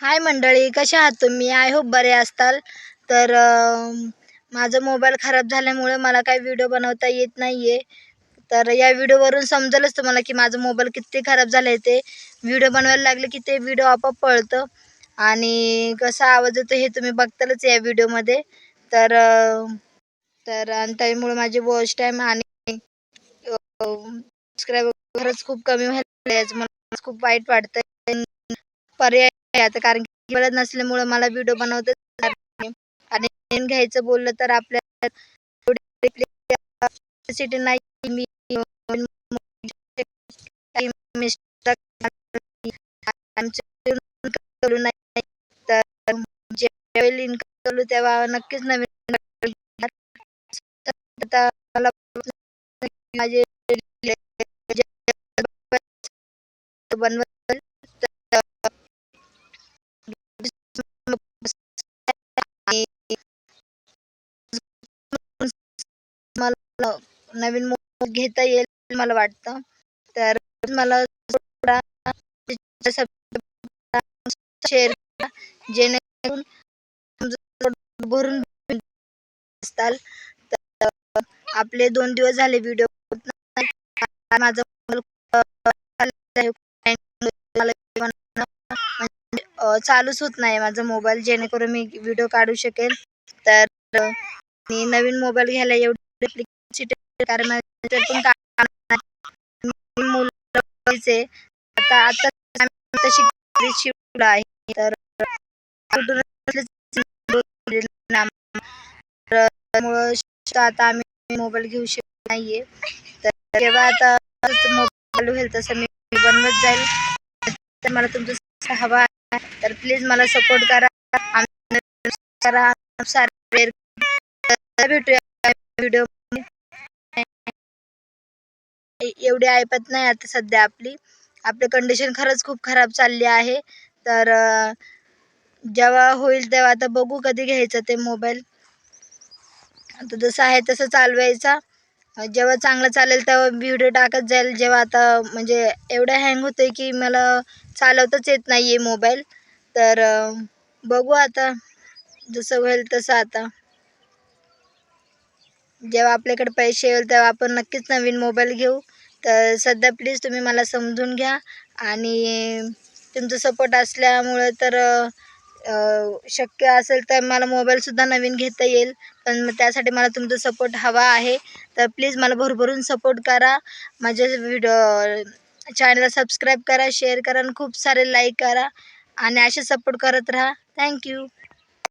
हाय मंडळी कशा आहात तुम्ही? आय होप बरे असताल. तर माझा मोबाईल खराब झाल्यामुळे मला काही व्हिडिओ बनवता येत नाही आहे तर या व्हिडिओवरून समजेलच तुम्हाला की माझा मोबाईल किती खराब झाला आहे ते. व्हिडिओ बनवायला लागले की ते व्हिडिओ आपोआप पळतं. आणि कसा आवाज येतो हे तुम्ही बघतालच या व्हिडिओमध्ये. तर तर आणि त्यामुळे माझी वॉच टाईम आणि सबस्क्राईब खरंच खूप कमी व्हायला मला खूप वाईट वाटतं पर्याय आता कारण की वेळ नसल्यामुळे मला व्हिडिओ बनवता आणि घ्यायचं बोललं तर आपल्या सिटी नाही मी नाही तर ज्यावेळी इन्कम करू तेव्हा नक्कीच नवीन आता मला माझे बनवत नवीन मोबाईल घेता येईल मला वाटतं. तर मला शेअर करा जेणेकरून भरून असताल. तर आपले दोन दिवस झाले व्हिडिओ माझा म्हणजे, चालूच होत नाही माझा मोबाईल जेणेकरून मी व्हिडिओ काढू शकेल. तर मी नवीन मोबाईल घ्यायला एवढी कारण आता आता शिकला आहे. तर आता आम्ही मोबाईल घेऊ शकत नाहीये. तर जेव्हा आता मोबाईल होईल तसं मी बनवत जाईल. तर मला तुमचं हवा आहे. तर प्लीज मला सपोर्ट करा. करा. भेटूया. व्हिडिओ एवढी ऐपत नाही आता सध्या आपली. आपली कंडिशन खरंच खूप खराब चालली आहे. तर जेव्हा होईल तेव्हा आता बघू कधी घ्यायचं ते मोबाईल आता जसं आहे तसं चालवायचा. जेव्हा चांगलं चालेल तेव्हा व्हिडिओ टाकत जाईल. जेव्हा आता म्हणजे एवढं हँग होतं आहे की मला चालवताच येत नाही आहे मोबाईल तर बघू आता. जसं होईल तसं आता. जेव्हा आपल्याकडे पैसे येईल तेव्हा आपण नक्कीच नवीन मोबाईल घेऊ. तर सध्या प्लीज तुम्ही मला समजून घ्या. आणि तुमचं सपोर्ट असल्यामुळं तर शक्य असेल तर मला मोबाईलसुद्धा नवीन घेता येईल. पण त्यासाठी मला तुमचा सपोर्ट हवा आहे. तर प्लीज मला भरभरून सपोर्ट करा. माझ्या व्हिडिओ चॅनलला सबस्क्राईब करा शेअर करा आणि खूप सारे लाईक करा. आणि असे सपोर्ट करत राहा. थँक्यू